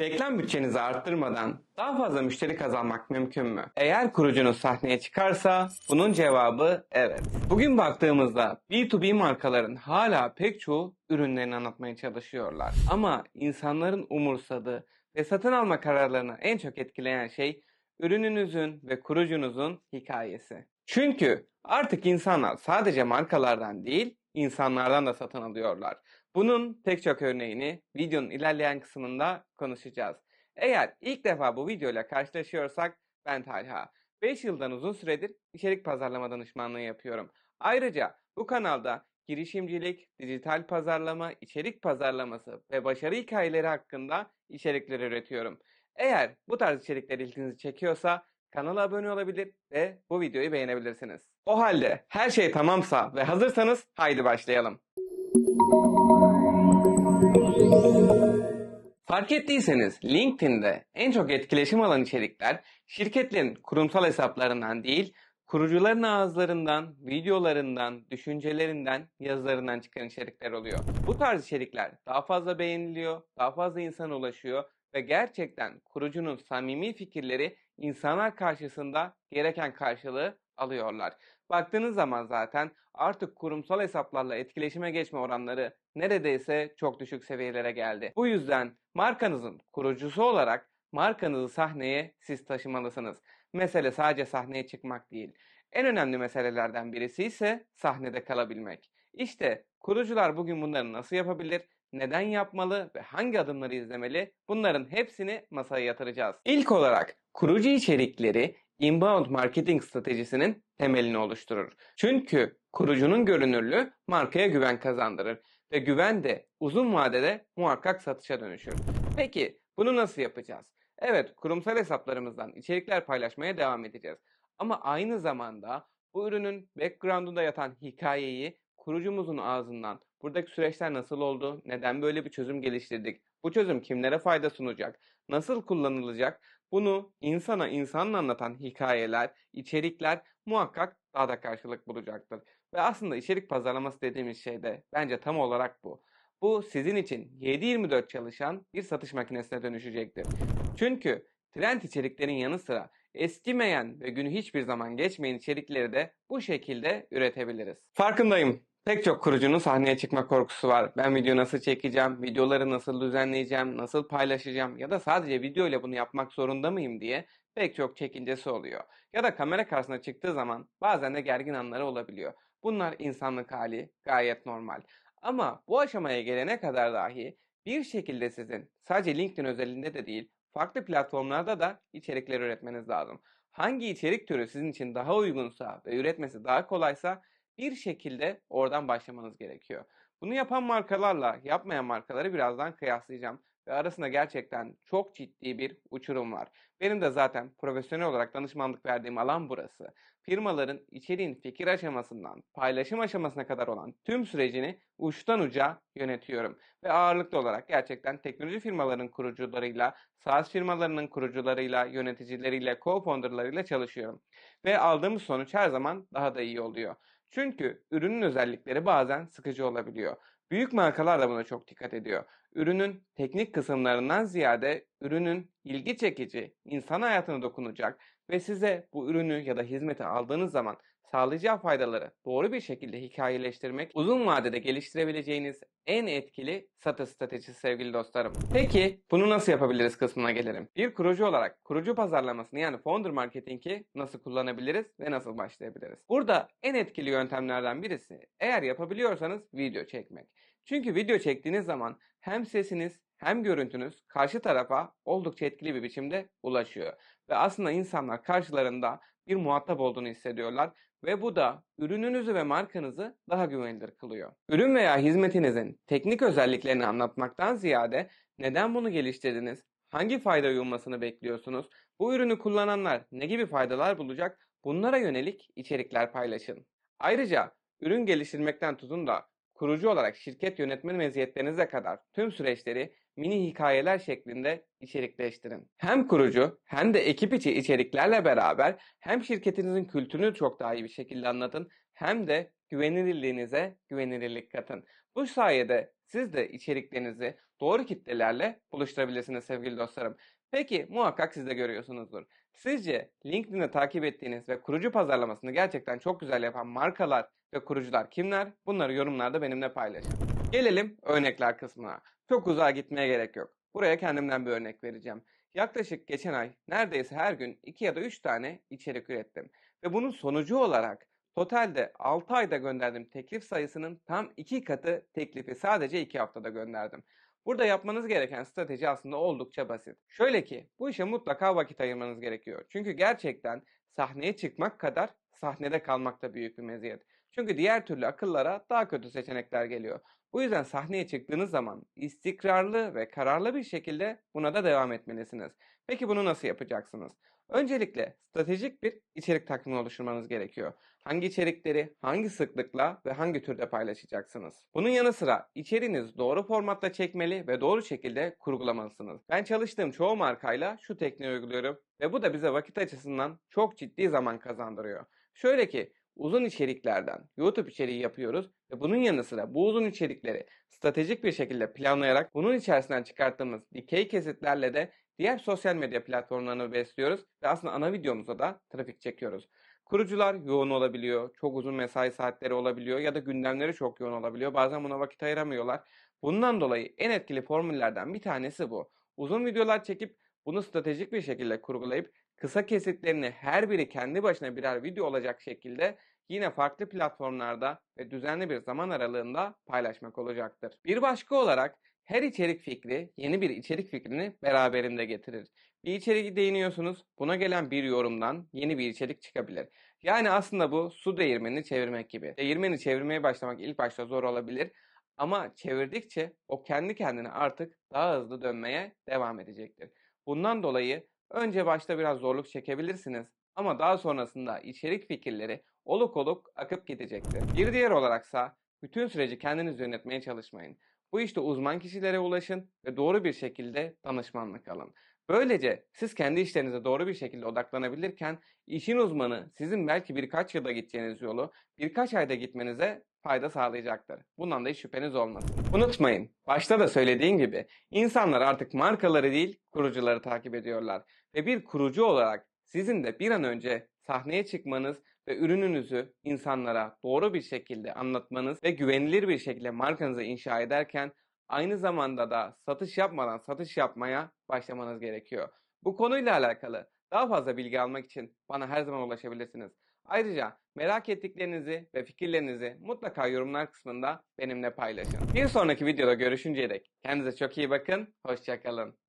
Reklam bütçenizi arttırmadan daha fazla müşteri kazanmak mümkün mü? Eğer kurucunuz sahneye çıkarsa bunun cevabı evet. Bugün baktığımızda B2B markaların hala pek çoğu ürünlerini anlatmaya çalışıyorlar. Ama insanların umursadığı ve satın alma kararlarını en çok etkileyen şey ürününüzün ve kurucunuzun hikayesi. Çünkü artık insanlar sadece markalardan değil, insanlardan da satın alıyorlar. Bunun pek çok örneğini videonun ilerleyen kısmında konuşacağız. Eğer ilk defa bu videoyla karşılaşıyorsak ben Talha. 5 yıldan uzun süredir içerik pazarlama danışmanlığı yapıyorum. Ayrıca bu kanalda girişimcilik, dijital pazarlama, içerik pazarlaması ve başarı hikayeleri hakkında içerikler üretiyorum. Eğer bu tarz içerikler ilginizi çekiyorsa kanala abone olabilir ve bu videoyu beğenebilirsiniz. O halde her şey tamamsa ve hazırsanız haydi başlayalım. Fark ettiyseniz LinkedIn'de en çok etkileşim alan içerikler şirketlerin kurumsal hesaplarından değil, kurucuların ağızlarından, videolarından, düşüncelerinden, yazılarından çıkan içerikler oluyor. Bu tarz içerikler daha fazla beğeniliyor, daha fazla insana ulaşıyor ve gerçekten kurucunun samimi fikirleri insanlar karşısında gereken karşılığı alıyorlar. Baktığınız zaman zaten artık kurumsal hesaplarla etkileşime geçme oranları neredeyse çok düşük seviyelere geldi. Bu yüzden markanızın kurucusu olarak markanızı sahneye siz taşımalısınız. Mesele sadece sahneye çıkmak değil. En önemli meselelerden birisi ise sahnede kalabilmek. İşte kurucular bugün bunları nasıl yapabilir? Neden yapmalı ve hangi adımları izlemeli? Bunların hepsini masaya yatıracağız. İlk olarak kurucu içerikleri inbound marketing stratejisinin temelini oluşturur. Çünkü kurucunun görünürlüğü markaya güven kazandırır ve güven de uzun vadede muhakkak satışa dönüşür. Peki bunu nasıl yapacağız? Evet, kurumsal hesaplarımızdan içerikler paylaşmaya devam edeceğiz. Ama aynı zamanda bu ürünün background'unda yatan hikayeyi kurucumuzun ağzından buradaki süreçler nasıl oldu, neden böyle bir çözüm geliştirdik, bu çözüm kimlere fayda sunacak, nasıl kullanılacak, bunu insana insanla anlatan hikayeler, içerikler muhakkak daha da karşılık bulacaktır. Ve aslında içerik pazarlaması dediğimiz şey de bence tam olarak bu. Bu sizin için 7-24 çalışan bir satış makinesine dönüşecektir. Çünkü trend içeriklerin yanı sıra eskimeyen ve günü hiçbir zaman geçmeyen içerikleri de bu şekilde üretebiliriz. Farkındayım. Pek çok kurucunun sahneye çıkma korkusu var. Ben video nasıl çekeceğim, videoları nasıl düzenleyeceğim, nasıl paylaşacağım ya da sadece video ile bunu yapmak zorunda mıyım diye pek çok çekincesi oluyor. Ya da kamera karşısına çıktığı zaman bazen de gergin anları olabiliyor. Bunlar insanlık hali, gayet normal. Ama bu aşamaya gelene kadar dahi bir şekilde sizin sadece LinkedIn özelinde de değil, farklı platformlarda da içerikler üretmeniz lazım. Hangi içerik türü sizin için daha uygunsa ve üretmesi daha kolaysa bir şekilde oradan başlamanız gerekiyor. Bunu yapan markalarla yapmayan markaları birazdan kıyaslayacağım ve arasında gerçekten çok ciddi bir uçurum var. Benim de zaten profesyonel olarak danışmanlık verdiğim alan burası. Firmaların içeriğin fikir aşamasından paylaşım aşamasına kadar olan tüm sürecini uçtan uca yönetiyorum. Ve ağırlıklı olarak gerçekten teknoloji firmaların kurucularıyla, SaaS firmalarının kurucularıyla, yöneticileriyle, co-founderlarıyla çalışıyorum. Ve aldığımız sonuç her zaman daha da iyi oluyor. Çünkü ürünün özellikleri bazen sıkıcı olabiliyor. Büyük markalar da buna çok dikkat ediyor. Ürünün teknik kısımlarından ziyade ürünün ilgi çekici, insan hayatına dokunacak ve size bu ürünü ya da hizmeti aldığınız zaman sağlayacağı faydaları doğru bir şekilde hikayeleştirmek uzun vadede geliştirebileceğiniz en etkili satış stratejisi sevgili dostlarım. Peki bunu nasıl yapabiliriz kısmına gelelim. Bir kurucu olarak kurucu pazarlamasını yani founder marketingi nasıl kullanabiliriz ve nasıl başlayabiliriz? Burada en etkili yöntemlerden birisi eğer yapabiliyorsanız video çekmek. Çünkü video çektiğiniz zaman hem sesiniz hem görüntünüz karşı tarafa oldukça etkili bir biçimde ulaşıyor. Ve aslında insanlar karşılarında bir muhatap olduğunu hissediyorlar ve bu da ürününüzü ve markanızı daha güvenilir kılıyor. Ürün veya hizmetinizin teknik özelliklerini anlatmaktan ziyade neden bunu geliştirdiniz, hangi fayda uyulmasını bekliyorsunuz, bu ürünü kullananlar ne gibi faydalar bulacak bunlara yönelik içerikler paylaşın. Ayrıca ürün geliştirmekten tutun da kurucu olarak şirket yönetmen meziyetlerinize kadar tüm süreçleri mini hikayeler şeklinde içerikleştirin. Hem kurucu hem de ekip içi içeriklerle beraber hem şirketinizin kültürünü çok daha iyi bir şekilde anlatın hem de güvenilirliğinize güvenilirlik katın. Bu sayede siz de içeriklerinizi doğru kitlelerle buluşturabilirsiniz sevgili dostlarım. Peki muhakkak siz de görüyorsunuzdur. Sizce LinkedIn'de takip ettiğiniz ve kurucu pazarlamasını gerçekten çok güzel yapan markalar ve kurucular kimler? Bunları yorumlarda benimle paylaşın. Gelelim örnekler kısmına. Çok uzağa gitmeye gerek yok. Buraya kendimden bir örnek vereceğim. Yaklaşık geçen ay neredeyse her gün 2 ya da 3 tane içerik ürettim. Ve bunun sonucu olarak totalde 6 ayda gönderdiğim teklif sayısının tam 2 katı teklifi sadece 2 haftada gönderdim. Burada yapmanız gereken strateji aslında oldukça basit. Şöyle ki bu işe mutlaka vakit ayırmanız gerekiyor. Çünkü gerçekten sahneye çıkmak kadar sahnede kalmak da büyük bir meziyet. Çünkü diğer türlü akıllara daha kötü seçenekler geliyor. Bu yüzden sahneye çıktığınız zaman istikrarlı ve kararlı bir şekilde buna da devam etmelisiniz. Peki bunu nasıl yapacaksınız? Öncelikle stratejik bir içerik takvimi oluşturmanız gerekiyor. Hangi içerikleri, hangi sıklıkla ve hangi türde paylaşacaksınız? Bunun yanı sıra içeriğiniz doğru formatta çekmeli ve doğru şekilde kurgulamalısınız. Ben çalıştığım çoğu markayla şu tekniği uyguluyorum ve bu da bize vakit açısından çok ciddi zaman kazandırıyor. Şöyle ki uzun içeriklerden YouTube içeriği yapıyoruz ve bunun yanı sıra bu uzun içerikleri stratejik bir şekilde planlayarak bunun içerisinden çıkarttığımız dikey kesitlerle de diğer sosyal medya platformlarını besliyoruz ve aslında ana videomuza da trafik çekiyoruz. Kurucular yoğun olabiliyor, çok uzun mesai saatleri olabiliyor ya da gündemleri çok yoğun olabiliyor. Bazen buna vakit ayıramıyorlar. Bundan dolayı en etkili formüllerden bir tanesi bu. Uzun videolar çekip bunu stratejik bir şekilde kurgulayıp kısa kesitlerini her biri kendi başına birer video olacak şekilde yine farklı platformlarda ve düzenli bir zaman aralığında paylaşmak olacaktır. Bir başka olarak her içerik fikri yeni bir içerik fikrini beraberinde getirir. Bir içeriği değiniyorsunuz, buna gelen bir yorumdan yeni bir içerik çıkabilir. Yani aslında bu su değirmenini çevirmek gibi. Değirmeni çevirmeye başlamak ilk başta zor olabilir ama çevirdikçe o kendi kendine artık daha hızlı dönmeye devam edecektir. Bundan dolayı önce başta biraz zorluk çekebilirsiniz ama daha sonrasında içerik fikirleri oluk oluk akıp gidecektir. Bir diğer olaraksa bütün süreci kendiniz yönetmeye çalışmayın. Bu işte uzman kişilere ulaşın ve doğru bir şekilde danışmanlık alın. Böylece siz kendi işlerinize doğru bir şekilde odaklanabilirken işin uzmanı sizin belki birkaç yılda gideceğiniz yolu birkaç ayda gitmenize fayda sağlayacaktır. Bundan da hiç şüpheniz olmasın. Unutmayın, başta da söylediğim gibi insanlar artık markaları değil kurucuları takip ediyorlar. Ve bir kurucu olarak sizin de bir an önce sahneye çıkmanız ve ürününüzü insanlara doğru bir şekilde anlatmanız ve güvenilir bir şekilde markanızı inşa ederken aynı zamanda da satış yapmadan satış yapmaya başlamanız gerekiyor. Bu konuyla alakalı daha fazla bilgi almak için bana her zaman ulaşabilirsiniz. Ayrıca merak ettiklerinizi ve fikirlerinizi mutlaka yorumlar kısmında benimle paylaşın. Bir sonraki videoda görüşünceye dek kendinize çok iyi bakın, hoşçakalın.